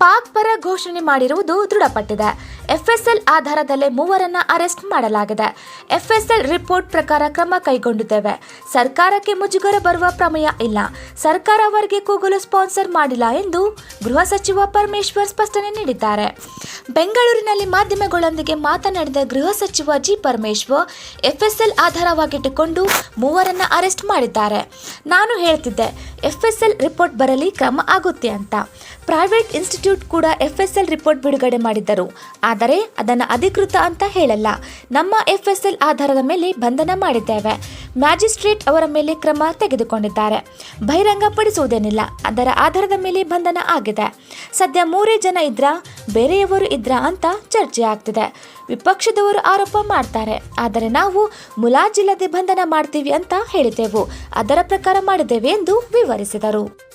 ಪಾಕ್ ಪರ ಘೋಷಣೆ ಮಾಡಿರುವುದು ದೃಢಪಟ್ಟಿದೆ. ಎಫ್ಎಸ್ಎಲ್ ಆಧಾರದಲ್ಲೇ ಮೂವರನ್ನ ಅರೆಸ್ಟ್ ಮಾಡಲಾಗಿದೆ. ಎಫ್ಎಸ್ಎಲ್ ರಿಪೋರ್ಟ್ ಪ್ರಕಾರ ಕ್ರಮ ಕೈಗೊಂಡಿದ್ದೇವೆ. ಸರ್ಕಾರಕ್ಕೆ ಮುಜುಗರ ಬರುವ ಪ್ರಮೇಯ ಇಲ್ಲ. ಸರ್ಕಾರ ಅವರಿಗೆ ಕೂಗಲು ಸ್ಪಾನ್ಸರ್ ಮಾಡಿಲ್ಲ ಎಂದು ಗೃಹ ಸಚಿವ ಪರಮೇಶ್ವರ್ ಸ್ಪಷ್ಟನೆ ನೀಡಿದ್ದಾರೆ. ಬೆಂಗಳೂರಿನಲ್ಲಿ ಮಾಧ್ಯಮಗಳೊಂದಿಗೆ ಮಾತನಾಡಿದ ಗೃಹ ಸಚಿವ ಜಿ. ಪರಮೇಶ್ವರ್, ಎಫ್ಎಸ್ಎಲ್ ಆಧಾರವಾಗಿಟ್ಟುಕೊಂಡು ಮೂವರನ್ನ ಅರೆಸ್ಟ್ ಮಾಡಿದ್ದಾರೆ. ನಾನು ಹೇಳ್ತಿದ್ದೆ ಎಫ್ಎಸ್ಎಲ್ ರಿಪೋರ್ಟ್ ಬರಲಿ ಕ್ರಮ ಆಗುತ್ತೆ ಅಂತ. ಪ್ರೈವೇಟ್ ಇನ್ಸ್ಟಿಟ್ಯೂಟ್ ಕೂಡ ಎಫ್ ಎಸ್ ಎಲ್ ರಿಪೋರ್ಟ್ ಬಿಡುಗಡೆ ಮಾಡಿದ್ದರು. ಆದರೆ ಅದನ್ನು ಅಧಿಕೃತ ಅಂತ ಹೇಳಲ್ಲ. ನಮ್ಮ ಎಫ್ ಎಸ್ ಎಲ್ ಆಧಾರದ ಮೇಲೆ ಬಂಧನ ಮಾಡಿದ್ದೇವೆ. ಮ್ಯಾಜಿಸ್ಟ್ರೇಟ್ ಅವರ ಮೇಲೆ ಕ್ರಮ ತೆಗೆದುಕೊಂಡಿದ್ದಾರೆ. ಬಹಿರಂಗಪಡಿಸುವುದೇನಿಲ್ಲ. ಅದರ ಆಧಾರದ ಮೇಲೆ ಬಂಧನ ಆಗಿದೆ. ಸದ್ಯ ಮೂರೇ ಜನ ಇದ್ರ? ಬೇರೆಯವರು ಇದ್ರ ಅಂತ ಚರ್ಚೆ ಆಗ್ತಿದೆ. ವಿಪಕ್ಷದವರು ಆರೋಪ ಮಾಡ್ತಾರೆ. ಆದರೆ ನಾವು ಮುಲಾಜಿಲ್ಲದೆ ಬಂಧನ ಮಾಡ್ತೀವಿ ಅಂತ ಹೇಳಿದೆವು. ಅದರ ಪ್ರಕಾರ ಮಾಡಿದ್ದೇವೆ ಎಂದು ವಿವರಿಸಿದರು.